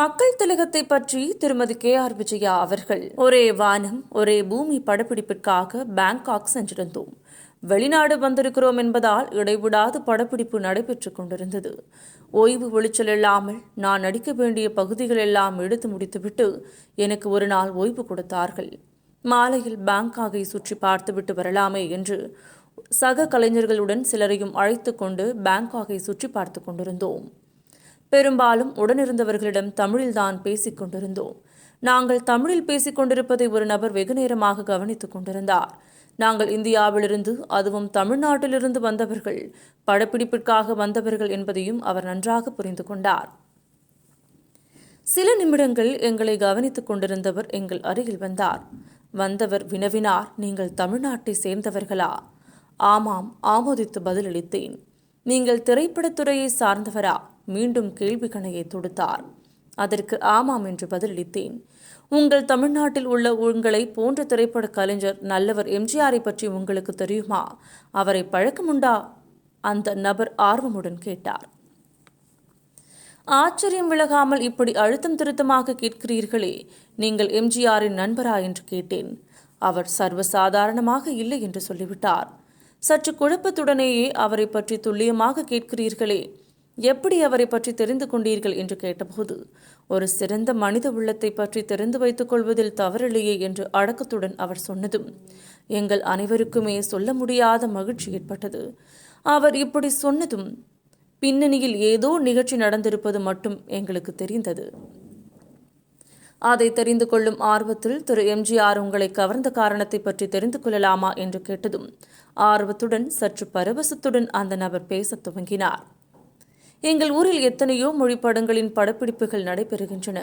மக்கள் திலகத்தை பற்றி திருமதி கே ஆர் விஜயா அவர்கள் ஒரே வானம் ஒரே பூமி படப்பிடிப்பிற்காக பேங்காக் சென்றிருந்தோம். வெளிநாடு வந்திருக்கிறோம் என்பதால் இடைவிடாது படப்பிடிப்பு நடைபெற்றுக் கொண்டிருந்தது. ஓய்வு ஒளிச்சல் இல்லாமல் நான் நடிக்க வேண்டிய பகுதிகள் எல்லாம் எடுத்து முடித்துவிட்டு எனக்கு ஒரு நாள் ஓய்வு கொடுத்தார்கள். மாலையில் பேங்காகை சுற்றி பார்த்துவிட்டு வரலாமே என்று சக கலைஞர்களுடன் சிலரையும் அழைத்து கொண்டு பேங்காகை சுற்றி பார்த்து கொண்டிருந்தோம். பெரும்பாலும் உடனிருந்தவர்களிடம் தமிழில்தான் பேசிக் கொண்டிருந்தோம். நாங்கள் தமிழில் பேசிக் கொண்டிருப்பதை ஒரு நபர் வெகு நேரமாக கவனித்துக் கொண்டிருந்தார். நாங்கள் இந்தியாவிலிருந்து அதுவும் தமிழ்நாட்டிலிருந்து வந்தவர்கள் படப்பிடிப்பிற்காக வந்தவர்கள் என்பதையும் அவர் நன்றாக புரிந்து கொண்டார். சில நிமிடங்கள் எங்களை கவனித்துக் கொண்டிருந்தவர் எங்கள் அருகில் வந்தார். வந்தவர் வினவினார் நீங்கள் தமிழ்நாட்டை சேர்ந்தவர்களா? ஆமாம் ஆமோதித்து பதிலளித்தேன். நீங்கள் திரைப்படத்துறையை சார்ந்தவரா? மீண்டும் கேள்வி கணையை தொடுத்தார். அதற்கு ஆமாம் என்று பதிலளித்தேன். உங்கள் தமிழ்நாட்டில் உள்ள உங்களை போன்ற திரைப்பட கலைஞர் நல்லவர் எம்ஜிஆரை பற்றி உங்களுக்கு தெரியுமா? அவரை பழக்கமுண்டா? அந்த நபர் ஆர்வமுடன் கேட்டார். ஆச்சரியம் விலகாமல் இப்படி அழுத்தம் திருத்தமாக கேட்கிறீர்களே நீங்கள் எம்ஜிஆரின் நண்பரா என்று கேட்டேன். அவர் சர்வசாதாரணமாக இல்லை என்று சொல்லிவிட்டார். சற்று குழப்பத்துடனேயே அவரை பற்றி துல்லியமாக கேட்கிறீர்களே எப்படி அவரை பற்றி தெரிந்து கொண்டீர்கள் என்று கேட்டபோது ஒரு சிறந்த மனித உள்ளத்தை பற்றி தெரிந்து வைத்துக் கொள்வதில் தவறில்லையே என்று அடக்கத்துடன் அவர் சொன்னதும் எங்கள் அனைவருக்குமே சொல்ல முடியாத மகிழ்ச்சி ஏற்பட்டது. அவர் இப்படி சொன்னதும் பின்னணியில் ஏதோ நிகழ்ச்சி நடந்திருப்பது மட்டும் எங்களுக்கு தெரிந்தது. அதை தெரிந்து கொள்ளும் ஆர்வத்தில் திரு. எம்ஜிஆர் உங்களை கவர்ந்த காரணத்தை பற்றி தெரிந்து கொள்ளலாமா? என்று கேட்டதும் ஆர்வத்துடன் சற்று பரவசத்துடன் அந்த நபர் பேசத் துவங்கினார். எங்கள் ஊரில் எத்தனையோ மொழி படங்களின் படப்பிடிப்புகள் நடைபெறுகின்றன.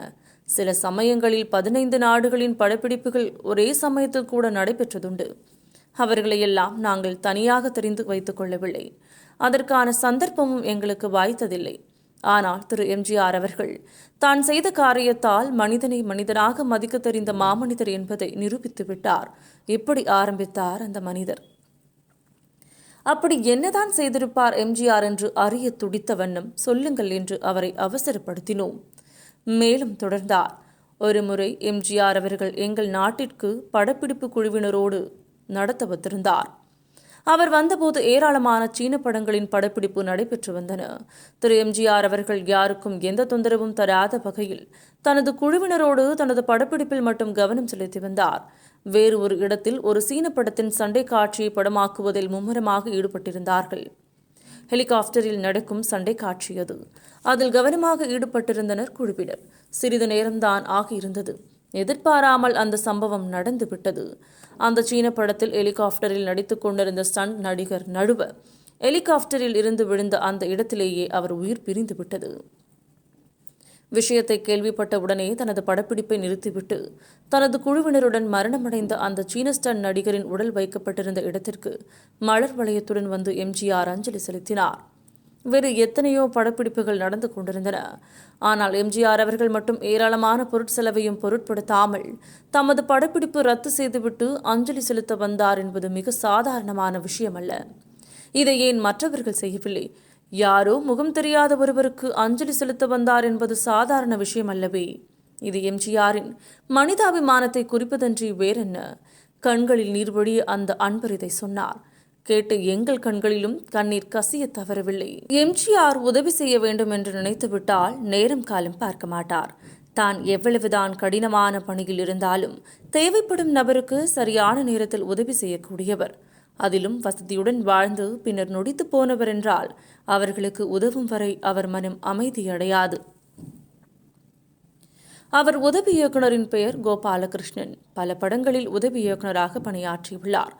சில சமயங்களில் பதினைந்து நாடுகளின் படப்பிடிப்புகள் ஒரே சமயத்தில் கூட நடைபெற்றதுண்டு. அவர்களையெல்லாம் நாங்கள் தனியாக தெரிந்து வைத்துக் கொள்ளவில்லை. அதற்கான சந்தர்ப்பமும் எங்களுக்கு வாய்த்ததில்லை. ஆனால் திரு. எம்ஜிஆர் அவர்கள் தான் செய்த காரியத்தால் மனிதனை மனிதனாக மதிக்க தெரிந்த மாமனிதர் என்பதை நிரூபித்து விட்டார் இப்படி ஆரம்பித்தார் அந்த மனிதர்? அப்படி என்னதான் செய்திருப்பார் எம்ஜிஆர் என்று அறிய துடித்த வண்ணம் சொல்லுங்கள் என்று அவரை அவசரப்படுத்தினோம். மேலும் தொடர்ந்தார். ஒருமுறை எம்ஜிஆர் அவர்கள் எங்கள் நாட்டிற்கு படப்பிடிப்பு குழுவினரோடு நடத்த வந்திருந்தார் அவர் வந்தபோது ஏராளமான சீன படங்களின் படப்பிடிப்பு நடைபெற்று வந்தன. திரு. எம்ஜிஆர் அவர்கள் யாருக்கும் எந்த தொந்தரவும் தராத வகையில் தனது குழுவினரோடு தனது படப்பிடிப்பில் மட்டும் கவனம் செலுத்தி வந்தார். வேறு ஒரு இடத்தில் ஒரு சீன படத்தின் சண்டை காட்சியை படமாக்குவதில் மும்முரமாக ஈடுபட்டிருந்தார்கள். ஹெலிகாப்டரில் நடக்கும் சண்டை காட்சி அது. அதில் கவனமாக ஈடுபட்டிருந்தனர் குழுவினர். சிறிது நேரம்தான் ஆகியிருந்தது. எதிர்பாராமல் அந்த சம்பவம் நடந்து விட்டது அந்த சீன படத்தில் ஹெலிகாப்டரில் நடித்துக் கொண்டிருந்த ஸ்டன் நடிகர் நடுவ ஹெலிகாப்டரில் இருந்து விழுந்த அந்த இடத்திலேயே அவர் உயிர் பிரிந்து விட்டது விஷயத்தை கேள்விப்பட்ட உடனே தனது படப்பிடிப்பை நிறுத்திவிட்டு தனது குழுவினருடன் மரணமடைந்த அந்த சீன ஸ்டன் நடிகரின் உடல் வைக்கப்பட்டிருந்த இடத்திற்கு மலர் வளையத்துடன் வந்து எம்ஜிஆர் அஞ்சலி செலுத்தினார். வேறு எத்தனையோ படப்பிடிப்புகள் நடந்து கொண்டிருந்தன. ஆனால் எம்ஜிஆர் அவர்கள் மட்டும் ஏராளமான பொருட்செலவையும் பொருட்படுத்தாமல் தமது படப்பிடிப்பு ரத்து செய்துவிட்டு அஞ்சலி செலுத்த வந்தார் என்பது மிக சாதாரணமான விஷயம் அல்ல இதை ஏன் மற்றவர்கள் செய்யவில்லை? யாரோ முகம் தெரியாத ஒருவருக்கு அஞ்சலி செலுத்த வந்தார் என்பது சாதாரண விஷயம் அல்லவே இது எம்ஜிஆரின் மனிதாபிமானத்தை குறிப்பதன்றி வேறென்ன? கண்களில் நீர்வழிய அந்த அன்பர் இதை சொன்னார். கேட்டு எங்கள் கண்களிலும் கண்ணீர் கசிய தவறவில்லை. எம்ஜிஆர் உதவி செய்ய வேண்டும் என்று நினைத்துவிட்டால் நேரம் காலம் பார்க்க மாட்டார். தான் எவ்வளவுதான் கடினமான பணியில் இருந்தாலும் தேவைப்படும் நபருக்கு சரியான நேரத்தில் உதவி செய்யக்கூடியவர். அதிலும் வசதியுடன் வாழ்ந்து பின்னர் நொடித்து போனவர் என்றால் அவர்களுக்கு உதவும் வரை அவர் மனம் அமைதியடையாது அவர் உதவி இயக்குனரின் பெயர் கோபாலகிருஷ்ணன். பல படங்களில் உதவி இயக்குனராக பணியாற்றியுள்ளார்.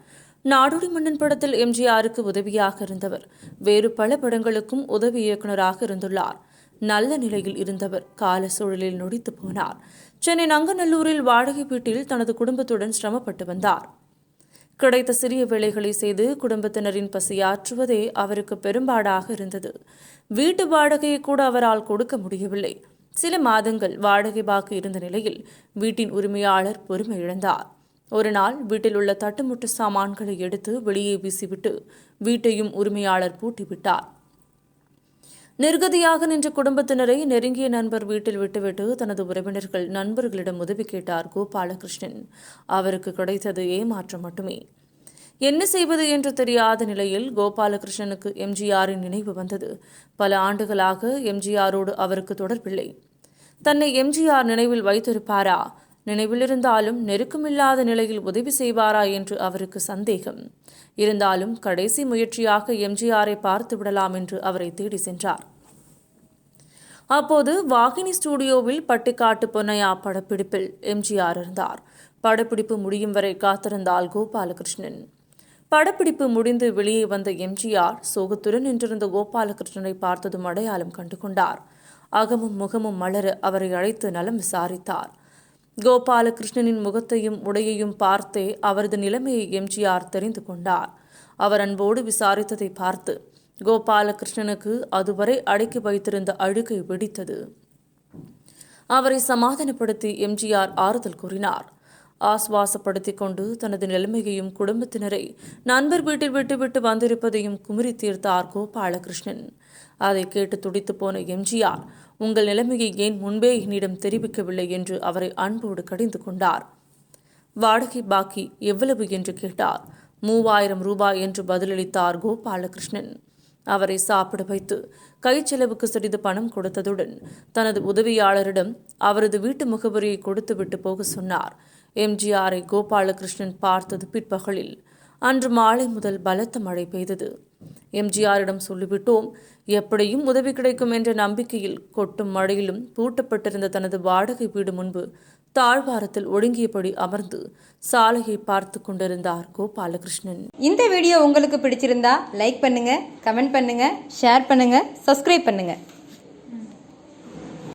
நாடோடி மன்னன் படத்தில் எம்ஜிஆருக்கு உதவியாக இருந்தவர். வேறு பல படங்களுக்கும் உதவி இயக்குனராக இருந்துள்ளார். நல்ல நிலையில் இருந்தவர். கால சூழலில் நொடித்து போனார். சென்னை நங்கநல்லூரில் வாடகை வீட்டில் தனது குடும்பத்துடன் சிரமப்பட்டு வந்தார். கிடைத்த சிறிய வேலைகளை செய்து குடும்பத்தினரின் பசியாற்றுவதே அவருக்கு பெரும்பாடாக இருந்தது. வீட்டு வாடகையை கூட அவரால் கொடுக்க முடியவில்லை. சில மாதங்கள் வாடகை பாக்கு இருந்த நிலையில் வீட்டின் உரிமையாளர் பொறுமை இழந்தார். ஒரு நாள் வீட்டில் உள்ள தட்டுமுட்டு சாமான்களை எடுத்து வெளியே வீசிவிட்டு வீட்டையும் உரிமையாளர் பூட்டிவிட்டார். நிர்கதியாக நின்ற குடும்பத்தினரை நெருங்கிய நண்பர் வீட்டில் விட்டுவிட்டு தனது உறவினர்கள் நண்பர்களிடம் உதவி கேட்டார் கோபாலகிருஷ்ணன். அவருக்கு கிடைத்தது ஏமாற்றம் மட்டுமே. என்ன செய்வது என்று தெரியாத நிலையில் கோபாலகிருஷ்ணனுக்கு எம்ஜிஆரின் நினைவு வந்தது. பல ஆண்டுகளாக எம்ஜிஆரோடு அவருக்கு தொடர்பில்லை. தன்னை எம்ஜிஆர் நினைவில் வைத்திருப்பாரா? நினைவிலிருந்தாலும் நெருக்கமில்லாத நிலையில் உதவி செய்வாரா என்று அவருக்கு சந்தேகம். இருந்தாலும் கடைசி முயற்சியாக எம்ஜிஆரை பார்த்து விடலாம் என்று அவரை தேடி சென்றார். அப்போது வாகினி ஸ்டுடியோவில் பட்டிக்காட்டு பொன்னையா படப்பிடிப்பில் எம்ஜிஆர் இருந்தார். படப்பிடிப்பு முடியும் வரை காத்திருந்தால் கோபாலகிருஷ்ணன். படப்பிடிப்பு முடிந்து வெளியே வந்த எம்ஜிஆர் சோகத்துடன் நின்றிருந்த கோபாலகிருஷ்ணனை பார்த்ததும் அடையாளம் கண்டு கொண்டார் அகமும் முகமும் மலர அவரை அழைத்து நலம் விசாரித்தார். கோபாலகிருஷ்ணனின் முகத்தையும் உடையையும் பார்த்தே அவரது நிலைமையை எம்ஜிஆர் தெரிந்து கொண்டார். அவர் அன்போடு விசாரித்ததை பார்த்து கோபாலகிருஷ்ணனுக்கு அதுவரை அடக்கி வைத்திருந்த அழுகை வெடித்தது. அவரை சமாதானப்படுத்தி எம்ஜிஆர் ஆறுதல் கூறினார். ஆஸ்வாசப்படுத்திக் கொண்டு தனது நிலைமையையும் குடும்பத்தினரை நண்பர் வீட்டில் விட்டுவிட்டு வந்திருப்பதையும் குமரி தீர்த்தார் கோபாலகிருஷ்ணன். அதை கேட்டு துடித்து போன எம்ஜிஆர் உங்கள் நிலைமையை ஏன் முன்பே என்னிடம் தெரிவிக்கவில்லை என்று அவரை அன்போடு கடிந்து கொண்டார். வாடகை பாக்கி எவ்வளவு என்று கேட்டார். மூவாயிரம் ரூபாய் என்று பதிலளித்தார் கோபாலகிருஷ்ணன். அவரை சாப்பிட வைத்து கைச்செலவுக்கு சிறிது பணம் கொடுத்ததுடன் தனது உதவியாளரிடம் அவரது வீட்டு முகவரியை கொடுத்துவிட்டு போக சொன்னார். எம்ஜிஆரை கோபாலகிருஷ்ணன் பார்த்தது பிற்பகலில் அன்று மாலை முதல் பலத்த மழை பெய்தது. எம்ஜிஆரிடம் சொல்லிவிட்டோம் எப்படியும் உதவி கிடைக்கும் என்ற நம்பிக்கையில் கொட்டும் மழையிலும் பூட்டப்பட்டிருந்த தனது வாடகை வீடு முன்பு தாழ்வாரத்தில் ஒடுங்கியபடி அமர்ந்து சாலையை பார்த்து கொண்டிருந்தார் கோபாலகிருஷ்ணன். இந்த வீடியோ உங்களுக்கு பிடிச்சிருந்தா லைக் பண்ணுங்க கமெண்ட் பண்ணுங்க ஷேர் பண்ணுங்க சப்ஸ்கிரைப் பண்ணுங்க.